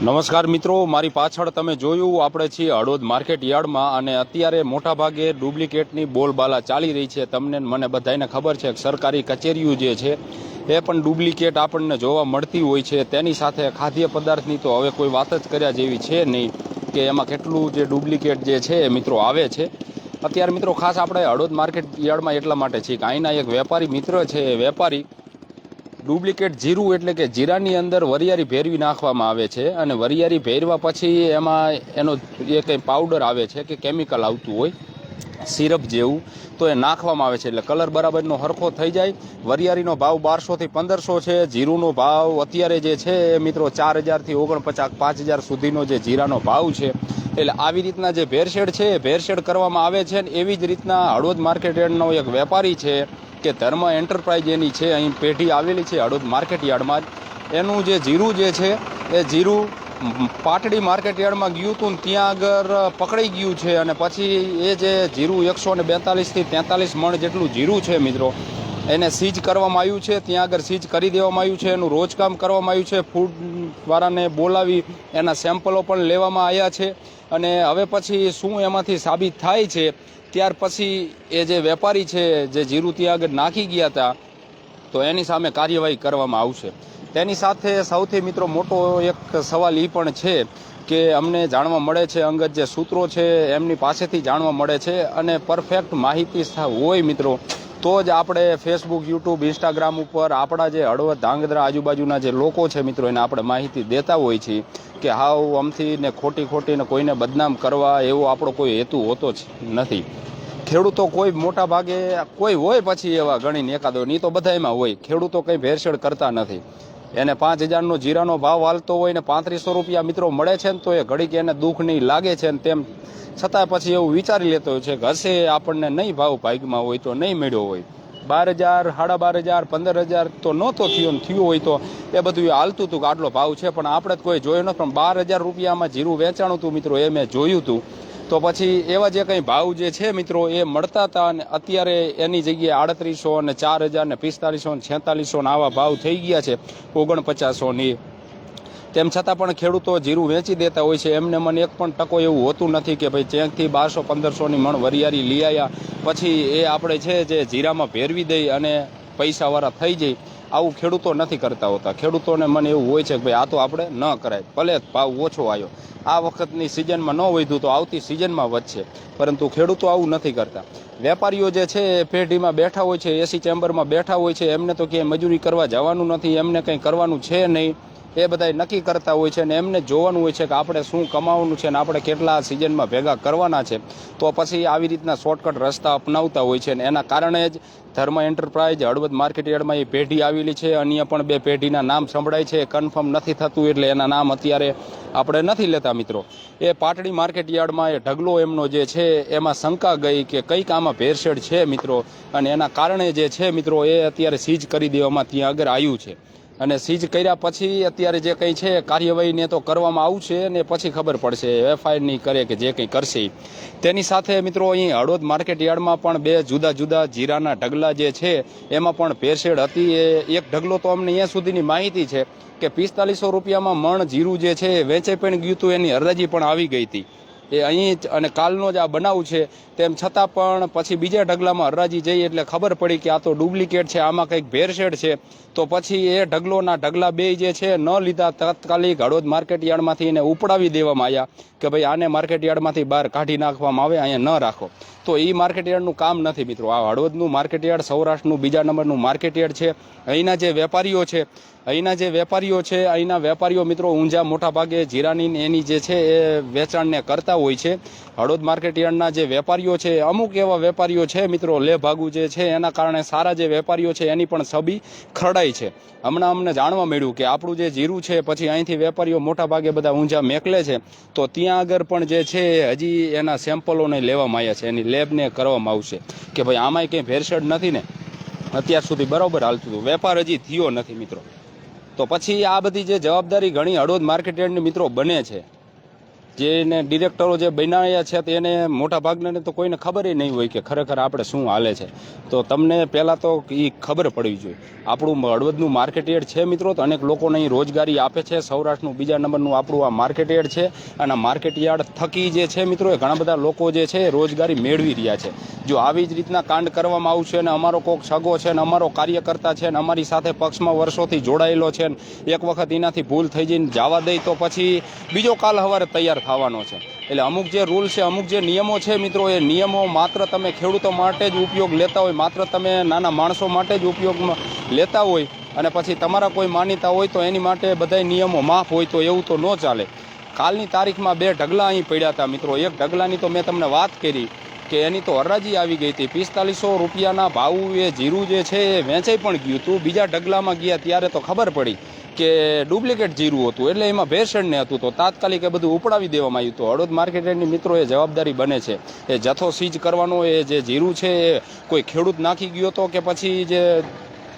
નમસ્કાર મિત્રો, મારી પાછળ તમે જોયું, આપણે છીએ હળોદ માર્કેટ યાર્ડમાં અને અત્યારે મોટા ભાગે ડુપ્લિકેટની બોલબાલા ચાલી રહી છે. તમને મને બધાને ખબર છે કે સરકારી કચેરીઓ જે છે, એ પણ ડુપ્લિકેટ આપણને જોવા મળતી હોય છે. તેની સાથે ખાદ્ય પદાર્થની તો હવે કોઈ વાત જ કર્યા જેવી છે નહીં કે એમાં કેટલું જે ડુપ્લિકેટ જે છે એ મિત્રો આવે છે. અત્યારે મિત્રો ખાસ આપણે હળોદ માર્કેટ યાર્ડમાં એટલા માટે છીએ કે અહીંના એક વેપારી મિત્ર છે, એ વેપારી ડુપ્લિકેટ જીરું એટલે કે જીરાની અંદર વરિયાળી ભેરવી નાખવામાં આવે છે અને વરિયારી ભેરવા પછી એમાં એનો જે કંઈ પાવડર આવે છે કે કેમિકલ આવતું હોય સિરપ જેવું, તો એ નાખવામાં આવે છે એટલે કલર બરાબરનો હરખો થઈ જાય. વરિયાળીનો ભાવ બારસોથી પંદરસો છે, જીરુનો ભાવ અત્યારે જે છે એ મિત્રો ચાર હજારથી ઓગણપચાસ, પાંચ હજાર સુધીનો જે જીરાનો ભાવ છે, એટલે આવી રીતના જે ભેરસેળ છે એ ભેરસેળ કરવામાં આવે છે એવી જ રીતના હળવદ માર્કેટ યાર્ડનો એક વેપારી છે કે ધર્મ એન્ટરપ્રાઇઝ એની છે, અહીં પેઢી આવેલી છે હળવદ માર્કેટ યાર્ડમાં. એનું જે જીરું જે છે, એ જીરું પાટડી માર્કેટ યાર્ડમાં ગયું હતું ત્યાં આગળ પકડાઈ ગયું છે અને પછી એ જે જીરું એકસો ને બેતાલીસથી તેતાલીસ મણ જેટલું જીરું છે મિત્રો, એને સીઝ કરવામાં આવ્યું છે. ત્યાં આગળ સીઝ કરી દેવામાં આવ્યું છે, એનું રોજકામ કરવામાં આવ્યું છે. ફૂડવાળાને બોલાવી એના સેમ્પલો પણ લેવામાં આવ્યા છે. અને હવે પછી શું એમાંથી સાબિત થાય છે ત્યાર પછી એ જે વેપારી છે, જે જીરું ત્યાં આગળ નાખી ગયા હતા, તો એની સામે કાર્યવાહી કરવામાં આવશે. તેની સાથે સૌથી મિત્રો મોટો એક સવાલ એ પણ છે કે અમને જાણવા મળે છે, અંગત જે સૂત્રો છે, એમની પાસેથી જાણવા મળે છે અને પરફેક્ટ માહિતી હોય મિત્રો તો જ આપણે ફેસબુક યુટ્યુબ ઇન્સ્ટાગ્રામ ઉપર આપણા જે હળવદ ધાંગધ્રા આજુબાજુના જે લોકો છે મિત્રો, એને આપણે માહિતી દેતા હોય છીએ કે હાવ અમથી ને ખોટી ખોટીને કોઈને બદનામ કરવા એવો આપણો કોઈ હેતુ હોતો જ નથી. ખેડૂતો કોઈ મોટા ભાગે કોઈ હોય પછી એવા ગણીને એકાદો નહીં તો બધા એમાં હોય. ખેડૂતો કંઈ ભેરસેળ કરતા નથી. એને પાંચ હજારનો જીરાનો ભાવ હાલતો હોય ને પાંત્રીસો રૂપિયા મિત્રો મળે છે ને, તો એ ઘડીક એને દુઃખ નહીં લાગે છે ને તેમ. છતાં પછી એવું વિચારી લેતો હોય છે કે હશે, આપણને નહીં ભાવ ભાગમાં હોય તો નહીં મળ્યો હોય. બાર હજાર, સાડા બાર હજાર, પંદર હજાર તો નહોતો થયો ને થયું હોય તો એ બધું હાલતું હતું કે આટલો ભાવ છે, પણ આપણે કોઈ જોયું નથી પણ બાર હજાર રૂપિયામાં જીરું વેચાણું હતું મિત્રો, એ મેં જોયું હતું. તો પછી એવા જે કંઈ ભાવ જે છે મિત્રો, એ મળતા હતા અને અત્યારે એની જગ્યાએ આડત્રીસો અને ચાર હજાર ને પિસ્તાલીસો ને છેતાલીસો ને આવા ભાવ થઈ ગયા છે, ઓગણપચાસો ની. તેમ છતાં પણ ખેડૂતો જીરું વેચી દેતા હોય છે. એમને મને એક પણ ટકો એવું હોતું નથી કે ભાઈ ચેકથી બારસો પંદરસોની મણ વરિયાળી લઈ આવ્યા પછી એ આપણે છે જે જીરામાં ભેરવી દઈ અને પૈસાવાળા થઈ જાય. આવું ખેડૂતો નથી કરતા હોતા. ખેડૂતોને મને એવું હોય છે કે ભાઈ આ તો આપણે ન કરાય. ભલે ભાવ ઓછો આવ્યો. આ વખતની સિઝનમાં ન વધ્યું તો આવતી સિઝનમાં વધશે. પરંતુ ખેડૂતો આવું નથી કરતા. વેપારીઓ જે છે એ પેઢીમાં બેઠા હોય છે, એસી ચેમ્બરમાં બેઠા હોય છે, એમને તો ક્યાંય મજૂરી કરવા જવાનું નથી, એમને કંઈ કરવાનું છે નહીં. એ બધા નક્કી કરતા હોય છે અને એમને જોવાનું હોય છે કે આપણે શું કમાવાનું છે ને આપણે કેટલા સિઝનમાં ભેગા કરવાના છે. તો પછી આવી રીતના શોર્ટકટ રસ્તા અપનાવતા હોય છે અને એના કારણે જ ધર્મ એન્ટરપ્રાઇઝ હળવદ માર્કેટ યાર્ડમાં એ પેઢી આવેલી છે. અન્ય પણ બે પેઢીના નામ સંભળાય છે. કન્ફર્મ નથી થતું એટલે એના નામ અત્યારે આપણે નથી લેતા મિત્રો. એ પાટડી માર્કેટ યાર્ડમાં એ ઢગલો એમનો જે છે એમાં શંકા ગઈ કે કંઈક આમાં ભેરસેળ છે મિત્રો. અને એના કારણે જે છે મિત્રો એ અત્યારે સીઝ કરી દેવામાં ત્યાં આગળ આવ્યું છે. અને સીઝ કર્યા પછી અત્યારે જે કંઈ છે, કાર્યવાહી ને તો કરવામાં આવશે ને પછી ખબર પડશે. એફઆઈઆર નહીં કરે કે જે કંઈ કરશે. તેની સાથે મિત્રો અહીં હળવદ માર્કેટ યાર્ડમાં પણ બે જુદા જુદા જીરાના ઢગલા જે છે, એમાં પણ ભેળસેળ હતી. એ એક ઢગલો તો અમને અહીંયા સુધીની માહિતી છે કે પિસ્તાલીસો રૂપિયામાં મણ જીરું જે છે, એ વેચાઈ પણ ગયું હતું, એની હરાજી પણ આવી ગઈ હતી. એ અહીં જ અને કાલનો જ આ બનાવ છે, તેમ છતાં પણ પછી બીજા ઢગલામાં હરાજી જઈ એટલે ખબર પડી કે આ તો ડુપ્લિકેટ છે, આમાં કંઈક ભેરસેળ છે. તો પછી એ ઢગલોના ઢગલા બે જે છે, ન લીધા તાત્કાલિક હળવદ માર્કેટ યાર્ડમાંથી એને ઉપડાવી દેવામાં આવ્યા કે ભાઈ આને માર્કેટયાર્ડમાંથી બહાર કાઢી નાખવામાં આવે, અહીંયા ન રાખો. તો એ માર્કેટ યાર્ડનું કામ નથી મિત્રો. આ હળવદનું માર્કેટ યાર્ડ, સૌરાષ્ટ્રનું બીજા નંબરનું માર્કેટયાર્ડ છે. અહીંના જે વેપારીઓ છે અહીંના જે વેપારીઓ છે, અહીંના વેપારીઓ મિત્રો ઊંઝા મોટા ભાગે જીરાની એની જે છે એ વેચાણને કરતા હોય છે. હળોદ માર્કેટ યાર્ડના જે વેપારીઓ છે, અમુક એવા વેપારીઓ છે મિત્રો લે ભાગુ જે છે એના કારણે સારા જે વેપારીઓ છે એની પણ છબી ખરડાઈ છે. હમણાં અમને જાણવા મળ્યું કે આપણું જે જીરું છે, પછી અહીંથી વેપારીઓ મોટા ભાગે બધા ઊંઝા મેકલે છે, તો ત્યાં આગળ પણ જે છે હજી એના સેમ્પલોને લેવામાં આવ્યા છે, એની લેબને કરવામાં આવશે. કે ભાઈ આમાંય કંઈ ભેળસેળ નથી ને? અત્યાર સુધી બરાબર હાલતું હતું. વેપાર હજી થયો નથી મિત્રો. તો પછી આ બધી જે જવાબદારી ઘણી હળવદ માર્કેટ યાર્ડની મિત્રો બને છે. જેને ડિરેક્ટરો જે બનાવ્યા છે તેને મોટા ભાગનાને તો કોઈને ખબર નહીં હોય કે ખરેખર આપણે શું હાલે છે. તો તમને પહેલાં તો એ ખબર પડવી જોઈએ. આપણું હળવદનું માર્કેટ છે મિત્રો, તો અનેક લોકોને અહીં રોજગારી આપે છે. સૌરાષ્ટ્રનું બીજા નંબરનું આપણું આ માર્કેટ છે. અને માર્કેટ યાર્ડ થકી જે છે મિત્રો, એ ઘણા બધા લોકો જે છે રોજગારી મેળવી રહ્યા છે. જો આવી જ રીતના કાંડ કરવામાં આવશે અને અમારો કોક સગો છે ને અમારો કાર્યકર્તા છે ને અમારી સાથે પક્ષમાં વર્ષોથી જોડાયેલો છે એક વખત એનાથી ભૂલ થઈ જઈને જવા દઈ તો પછી બીજો કાલ હવારે તૈયાર થવાનો છે. એટલે અમુક જે રૂલ છે, અમુક જે નિયમો છે મિત્રો, એ નિયમો માત્ર તમે ખેડૂતો માટે જ ઉપયોગ લેતા હોય, માત્ર તમે નાના માણસો માટે જ ઉપયોગમાં લેતા હોય અને પછી તમારા કોઈ માન્યતા હોય તો એની માટે બધાય નિયમો માફ હોય તો એવું તો ન ચાલે. કાલની તારીખમાં બે ઢગલા અહીં પડ્યા હતા મિત્રો. એક ઢગલાની તો મેં તમને વાત કરી કે એની તો હરાજી આવી ગઈ હતી. પિસ્તાલીસો રૂપિયાના ભાવ એ જીરું જે છે એ વેચાઈ પણ ગયું હતું. બીજા ઢગલામાં ગયા ત્યારે તો ખબર પડી કે ડુપ્લિકેટ જીરું હતું એટલે એમાં ભેળસેળ ને હતું. તો તાત્કાલિક એ બધું ઉપડાવી દેવામાં આવ્યું હતું. હળવદ માર્કેટની મિત્રો એ જવાબદારી બને છે. એ જથ્થો સીઝ કરવાનો, એ જે જીરું છે, એ કોઈ ખેડૂત નાખી ગયો હતો કે પછી જે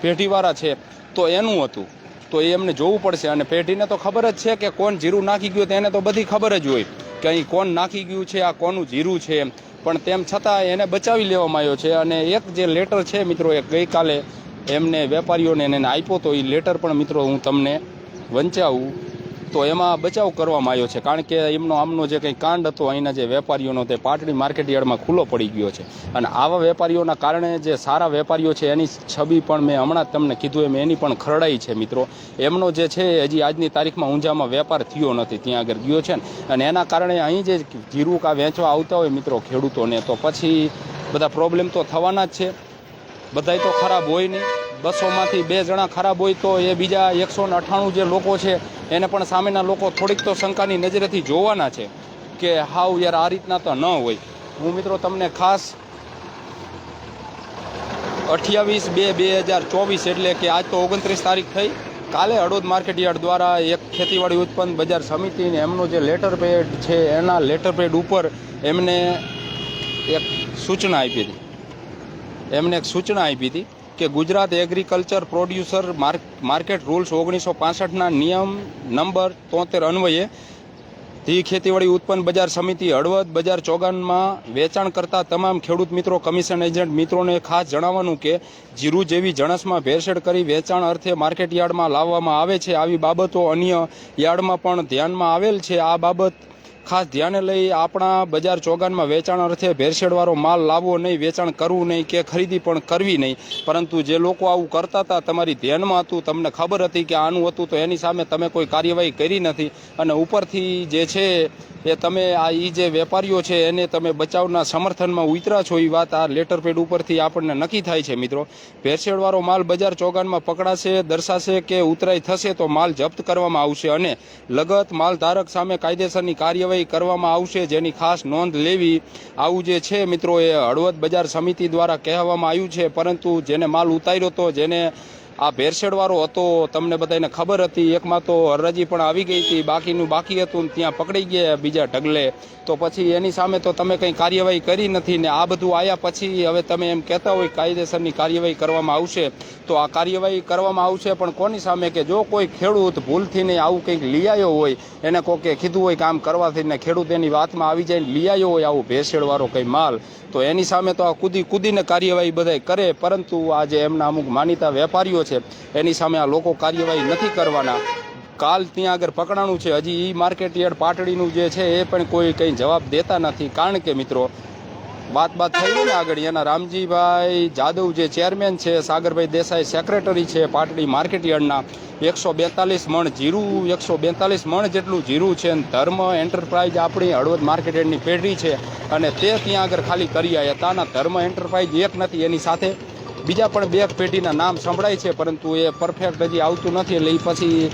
પેઢીવાળા છે, તો એનું હતું. તો એ એમને જોવું પડશે. અને પેઢીને તો ખબર જ છે કે કોણ જીરું નાખી ગયું તેને તો બધી ખબર જ હોય કે અહીં કોણ નાખી ગયું છે, આ કોનું જીરું છે પણ તેમ છતાં એને બચાવી લેવામાં આવ્યો છે. અને એક જે લેટર છે, મિત્રો, એ ગઈકાલે એમને વેપારીઓને એને આપ્યો તો એ લેટર પણ મિત્રો હું તમને વંચાવું. તો એમાં બચાવ કરવામાં આવ્યો છે. કારણ કે એમનો આમનો જે કંઈ કાંડ હતો, અહીંના જે વેપારીઓનો તે પાટડી માર્કેટ યાર્ડમાં ખુલ્લો પડી ગયો છે. અને આવા વેપારીઓના કારણે જે સારા વેપારીઓ છે, એની છબી પણ મેં હમણાં તમને કીધું, એમ એની પણ ખરડાઈ છે મિત્રો. એમનો જે છે, હજી આજની તારીખમાં ઊંઝામાં વેપાર થયો નથી, ત્યાં આગળ ગયો છે. અને એના કારણે અહીં જે જીરું કા વેચવા આવતા હોય મિત્રો ખેડૂતોને, તો પછી બધા પ્રોબ્લેમ તો થવાના જ છે. બધાય તો ખરાબ હોય નહીં. બસોમાંથી બે જણા ખરાબ હોય તો એ બીજા એકસો ને અઠ્ઠાણું જે લોકો છે, એને પણ સામેના લોકો થોડીક તો શંકાની નજરેથી જોવાના છે કે હાવ યાર આ રીતના તો ન હોય. હું મિત્રો તમને ખાસ અઠ્યાવીસ બે બે હજાર ચોવીસ એટલે કે આજ તો ઓગણત્રીસ તારીખ થઈ. કાલે અડોદ માર્કેટ યાર્ડ દ્વારા એક ખેતીવાડી ઉત્પન્ન બજાર સમિતિને એમનો જે લેટર પેડ છે, એના લેટર પેડ ઉપર એમને એક સૂચના આપી હતી. એમને એક સૂચના આપી હતી કે Gujarat agriculture producer market rules ઓગણીસો પાસઠના નિયમ નંબર તોતેર અન્વયે ધી ખેતીવાડી ઉત્પન્ન બજાર સમિતિ હળવદ બજાર ચોગાનમાં વેચાણ કરતા તમામ ખેડૂત મિત્રો, કમિશન એજન્ટ મિત્રોને ખાસ જણાવવાનું કે જીરું જેવી જણસમાં ભેરસેળ કરી વેચાણ અર્થે માર્કેટ યાર્ડમાં લાવવામાં આવે છે. આવી બાબતો અન્ય યાર્ડમાં પણ ધ્યાનમાં આવેલ છે. આ બાબત ખાસ ધ્યાને લઈ આપણા બજાર ચોગાનમાં વેચાણ અર્થે ભેરસેળવાળો માલ લાવવો નહીં, વેચાણ કરવું નહીં કે ખરીદી પણ કરવી નહીં. પરંતુ જે લોકો આવું કરતા હતા, તમારી ધ્યાનમાં હતું, તમને ખબર હતી કે આનું હતું, તો એની સામે તમે કોઈ કાર્યવાહી કરી નથી. અને ઉપરથી જે છે, એ તમે આ ઈ જે વેપારીઓ છે, એને તમે બચાવના સમર્થનમાં ઉતરા છો એ વાત આ લેટર પેડ ઉપરથી આપણને નક્કી થાય છે, મિત્રો. ભેરસેળવાળો માલ બજાર ચોગાનમાં પકડાશે, દર્શાશે કે ઉતરાઈ થશે, તો માલ જપ્ત કરવામાં આવશે. અને લગત માલ ધારક સામે કાયદેસરની કાર્યવાહી કરવામાં આવશે, જેની ખાસ નોંધ લેવી આવું જે છે મિત્રો, એ હળવદ બજાર સમિતિ દ્વારા કહેવામાં આવ્યું છે. પરંતુ જેને માલ ઉતાર્યો હતો જેને આ ભેરસેડવાળો હતો, તમને બધાને ખબર હતી. એકમાં તો હરજી પણ આવી ગઈ હતી, બાકીનું બાકી હતું ત્યાં પકડી ગયા બીજા ઢગલે. તો પછી એની સામે તો તમે કંઈ કાર્યવાહી કરી નથી ને આ બધું આવ્યા પછી હવે તમે એમ કહેતા હોય કાયદેસરની કાર્યવાહી કરવામાં આવશે. તો આ કાર્યવાહી કરવામાં આવશે પણ કોની સામે કે જો કોઈ ખેડૂત ભૂલથી ને આવું કંઈક લઈ હોય, એને કોકે કીધું હોય કામ કરવાથી ને ખેડૂત એની વાતમાં આવી જાય લઈ હોય આવું ભેરસેડવાળો કંઈ માલ, તો એની સામે તો આ કૂદી કૂદીને કાર્યવાહી બધાય કરે. પરંતુ આ જે એમના અમુક માનીતા વેપારીઓ છે. એની સામે આ લોકો કાર્યવાહી નથી કરવાના. કાલ ત્યાં આગળ પકડાણું છે. હજી એ માર્કેટ યાર્ડ પાટડીનું જે છે એ પણ કોઈ કંઈ જવાબ દેતા નથી. કારણ કે મિત્રો વાત બાત થઈ ને આગળ. એના રામજીભાઈ જાદવ જે ચેરમેન છે, સાગરભાઈ દેસાઈ સેક્રેટરી છે પાટડી માર્કેટ યાર્ડના એકસો બેતાલીસ મણ જીરું, એકસો બેતાલીસ મણ જેટલું જીરું છે અને ધર્મ એન્ટરપ્રાઇઝ આપણી હળવદ માર્કેટ યાર્ડની પેઢી છે. અને તે ત્યાં આગળ ખાલી કરી આવ્યા હતા. ધર્મ એન્ટરપ્રાઇઝ એક નથી. એની સાથે બીજા પણ બે પેઢીના નામ સંભળાય છે, પરંતુ એ પરફેક્ટ હજી આવતું નથી એટલે એ પછી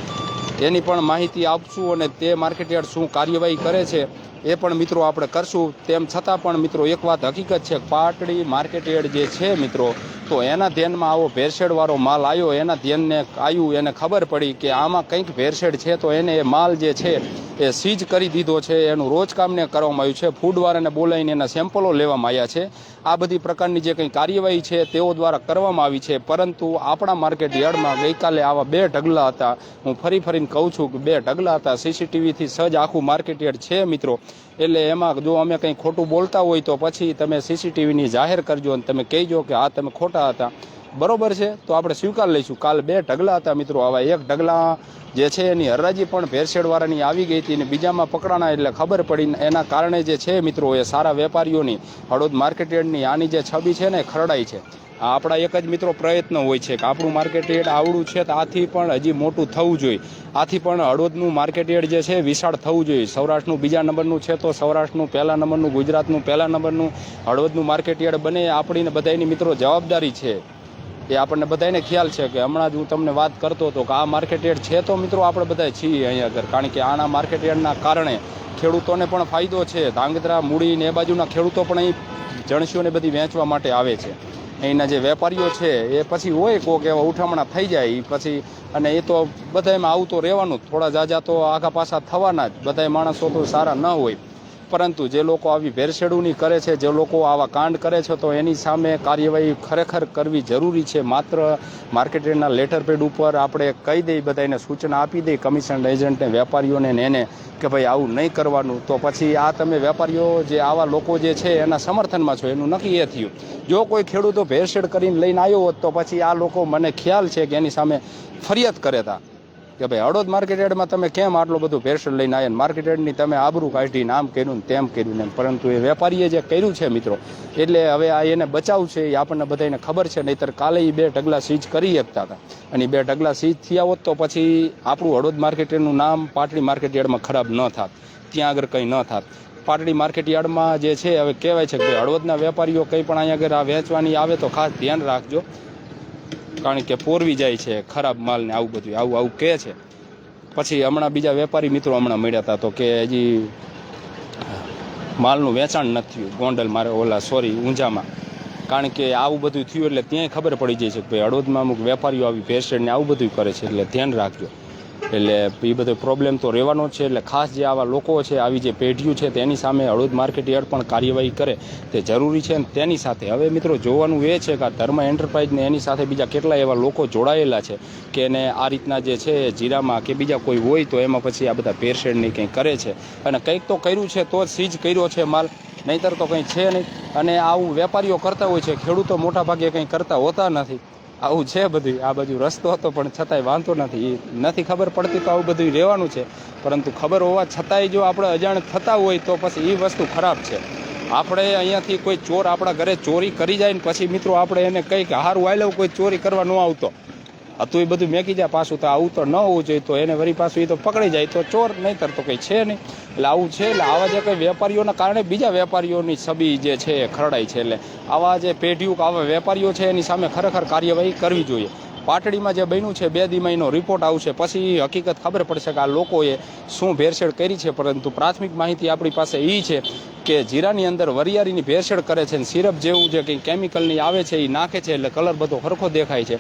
એની પણ માહિતી આપશું અને તે માર્કેટ યાર્ડ શું કાર્યવાહી કરે છે. એ પણ મિત્રો આપણે કરશું. તેમ છતાં પણ મિત્રો એક વાત હકીકત છે, પાટડી માર્કેટ યાર્ડ જે છે મિત્રો, તો એના ધ્યાનમાં આવો ભેરસેડવાળો માલ આવ્યો, એના ધ્યાનને આવ્યું, એને ખબર પડી કે આમાં કંઈક ભેરસેડ છે, તો એને એ માલ જે છે એ સીઝ કરી દીધો છે, એનું રોજકામને કરવામાં આવ્યું છે ફૂડવાળાને બોલાવીને એના સેમ્પલો લેવામાં આવ્યા છે. આ બધી પ્રકારની જે કંઈ કાર્યવાહી છે, તેઓ દ્વારા કરવામાં આવી છે, પરંતુ આપણા માર્કેટ યાર્ડમાં ગઈકાલે આવા બે ઢગલા હતા. હું ફરી ફરીને કહું છું કે બે ઢગલા હતા. સીસીટીવીથી સજ આખું માર્કેટ યાર્ડ છે, મિત્રો. એટલે એમાં જો અમે કંઈ ખોટું બોલતા હોય તો પછી તમે સીસીટીવીની જાહેર કરજો અને તમે કહેજો કે આ તમે ખોટા હતા. બરોબર છે? તો આપણે સ્વીકાર લઈશું. કાલ બે ઢગલા હતા મિત્રો. આવા એક ઢગલા જે છે એની હરાજી પણ ભેરસેળવાળાની આવી ગઈ હતી અને બીજામાં પકડાણા એટલે ખબર પડી. એના કારણે જે છે મિત્રો, એ સારા વેપારીઓની હળોદ માર્કેટ યાર્ડની આની જે છબી છે ને ખરડાઈ છે. આપણા એક જ મિત્રો પ્રયત્ન હોય છે કે આપણું માર્કેટ યાર્ડ આવડું છે તો આથી પણ હજી મોટું થવું જોઈએ. આથી પણ હળવદનું માર્કેટ યાર્ડ જે છે વિશાળ થવું જોઈએ. સૌરાષ્ટ્રનું બીજા નંબરનું છે તો સૌરાષ્ટ્રનું, પહેલા નંબરનું, ગુજરાતનું, પહેલા નંબરનું, હળવદનું માર્કેટ યાર્ડ બને આપણીને બધાની મિત્રો જવાબદારી છે. એ આપણને બધાને ખ્યાલ છે કે હમણાં જ હું તમને વાત કરતો હતો કે આ માર્કેટ યાર્ડ છે તો મિત્રો આપણે બધા છીએ અહીંયા આગળ. કારણ કે આના માર્કેટ યાર્ડના કારણે ખેડૂતોને પણ ફાયદો છે. ધાંગધ્રા, મૂડી ને એ બાજુના ખેડૂતો પણ અહીં જણસીઓને બધી વેચવા માટે આવે છે. અહીંના જે વેપારીઓ છે, એ પછી હોય કોક એવા ઉઠામણા થઈ જાય પછી અને એ તો બધામાં આવું તો રહેવાનું. થોડા જાજા તો આખા પાછા થવાના જ બધાય માણસો તો સારા ન હોય પરંતુ જે લોકો આવી ભેરસેડુની કરે છે, જે લોકો આવા કાંડ કરે છે, તો એની સામે કાર્યવાહી ખરેખર કરવી જરૂરી છે. માત્ર માર્કેટના લેટર પેડ ઉપર આપણે કહી દઈ બધાને સૂચના આપી દઈ કમિશન એજન્ટને, વેપારીઓને એને કે ભાઈ આવું નહીં કરવાનું. તો પછી આ તમે વેપારીઓ જે આવા લોકો જે છે, એના સમર્થનમાં છો. એનું નક્કી એ થયું. જો કોઈ ખેડૂતો ભેરસેડ કરીને લઈને આવ્યો હોત, તો પછી આ લોકો મને ખ્યાલ છે કે એની સામે ફરિયાદ કરે તા. કે ભાઈ હળવદ માર્કેટ યાર્ડમાં તમે કેમ આટલું બધું ભેરસેળ લઈને આવ્યા માર્કેટ યાર્ડની તમે આબરૂ કાઢી, નામ કર્યું તેમ કર્યું ને પરંતુ એ વેપારીએ જે કર્યું છે મિત્રો, એટલે હવે આ એને બચાવ છે એ આપણને બધાને ખબર છે, નહીતર કાલે એ બે ઢગલા સીઝ કરી શકતા હતા. અને એ બે ઢગલા સીઝ થયા હોત તો પછી આપણું હળવદ માર્કેટ યાર્ડનું નામ પાટડી માર્કેટ યાર્ડમાં ખરાબ ન થાત. ત્યાં આગળ કંઈ ન થાત. પાટડી માર્કેટ યાર્ડમાં જે છે, હવે કહેવાય છે કે હળવદના વેપારીઓ કંઈ પણ અહીંયા આગળ આ વેચવાની આવે તો ખાસ ધ્યાન રાખજો. કારણ કે પોરવી જાય છે, ખરાબ માલ ને આવું બધું, આવું આવું કહે છે. પછી હમણાં બીજા વેપારી મિત્રો હમણાં મળ્યા હતા તો કે હજી, માલનું વેચાણ નથી થયું, ગોંડલ મારે ઓલા, સોરી, ઊંઝામાં. કારણ કે આવું બધું થયું એટલે ત્યાંય ખબર પડી જાય છે કે ભાઈ હળવદમાં અમુક વેપારીઓ આવી ભેળસેળ આવું બધું કરે છે, એટલે ધ્યાન રાખજો. એટલે એ બધો પ્રોબ્લેમ તો રહેવાનો જ છે. એટલે ખાસ જે આવા લોકો છે, આવી જે પેઢીઓ છે, તેની સામે હળવદ માર્કેટ પણ કાર્યવાહી કરે તે જરૂરી છે. અને તેની સાથે હવે મિત્રો જોવાનું એ છે કે આ ધર્મ એન્ટરપ્રાઇઝને એની સાથે બીજા કેટલા એવા લોકો જોડાયેલા છે કે એને આ રીતના જે છે જીરામાં કે બીજા કોઈ હોય તો એમાં પછી આ બધા ભેળસેળની કંઈ કરે છે. અને કંઈક તો કર્યું છે તો જ સીઝ કર્યો છે માલ. નહીંતર તો કંઈ છે નહીં. અને આવું વેપારીઓ કરતા હોય છે. ખેડૂતો મોટા ભાગે કંઈ કરતા હોતા નથી. આવું છે બધું. આ બાજુ રસ્તો હતો, પણ છતાંય વાંધો નથી. નથી ખબર પડતી તો આવું બધું રહેવાનું છે. પરંતુ ખબર હોવા છતાંય જો આપણે અજાણ થતા હોય તો પછી એ વસ્તુ ખરાબ છે. આપણે અહીંયાથી કોઈ ચોર આપણા ઘરે ચોરી કરી જાય ને પછી મિત્રો આપણે એને કંઈક હારું વાયલો કોઈ ચોરી કરવા ન આવતો. હતું એ બધું મેકી જાય પાછું તો આવું તો ન હોવું જોઈએ, તો એને વળી પાછું એ તો પકડી જાય, તો ચોર નહીંતર તો કંઈ છે નહીં. એટલે આવું છે, એટલે આવા જે કંઈ વેપારીઓના કારણે બીજા વેપારીઓની છબી જે છે એ ખરડાય છે, એટલે આવા જે પેઢીઓ આવા વેપારીઓ છે, એની સામે ખરેખર કાર્યવાહી કરવી જોઈએ. પાટડીમાં જે બન્યું છે, બે દિમાઈનો રિપોર્ટ આવશે, પછી હકીકત ખબર પડશે કે આ લોકોએ શું ભેરસેળ કરી છે, પરંતુ પ્રાથમિક માહિતી આપણી પાસે એ છે કે જીરાની અંદર વરિયાળીની ભેરસેળ કરે છે અને સિરપ જેવું જે કંઈ કેમિકલની આવે છે એ નાખે છે, એટલે કલર બધો સરખો દેખાય છે.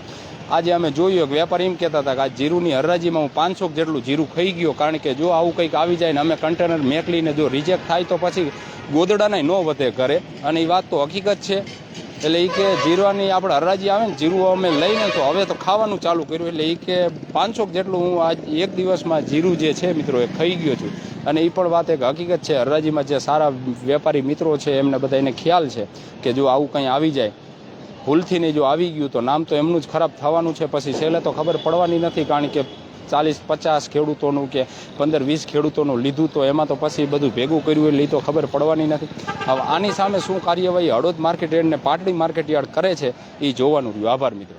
આજે અમે જોયું કે વેપારી એમ કહેતા હતા કે આ જીરુની હરાજીમાં હું પાંચસો જેટલું જીરું ખાઈ ગયો, કારણ કે જો આવું કંઈક આવી જાય ને અમે કન્ટેનર મેકલીને જો રિજેક્ટ થાય તો પછી ગોદડાને ન વધે ઘરે. અને એ વાત તો હકીકત છે. એટલે એ કે જીરવાની આપણે હરાજી આવે ને, જીરું અમે લઈને તો હવે તો ખાવાનું ચાલુ કર્યું. એટલે એ કે પાંચસો જેટલું હું આજ એક દિવસમાં જીરું જે છે મિત્રો, એ ખાઈ ગયો છું. અને એ પણ વાત એક હકીકત છે, હરાજીમાં જે સારા વેપારી મિત્રો છે, એમને બધા એને ખ્યાલ છે કે જો આવું કંઈ આવી જાય ભૂલથી ને જો આવી ગયું તો નામ તો એમનું જ ખરાબ થવાનું છે. પછી છેલ્લે તો ખબર પડવાની નથી કારણ કે ચાલીસ, પચાસ ખેડૂતોનું કે પંદર, વીસ ખેડૂતોનું લીધું તો એમાં તો પછી બધું ભેગું કર્યું એટલે તો ખબર પડવાની નથી. હવે આની સામે શું કાર્યવાહી Halvad market yard Patdi market yard કરે છે એ જોવાનું રહ્યું. આભાર મિત્રો.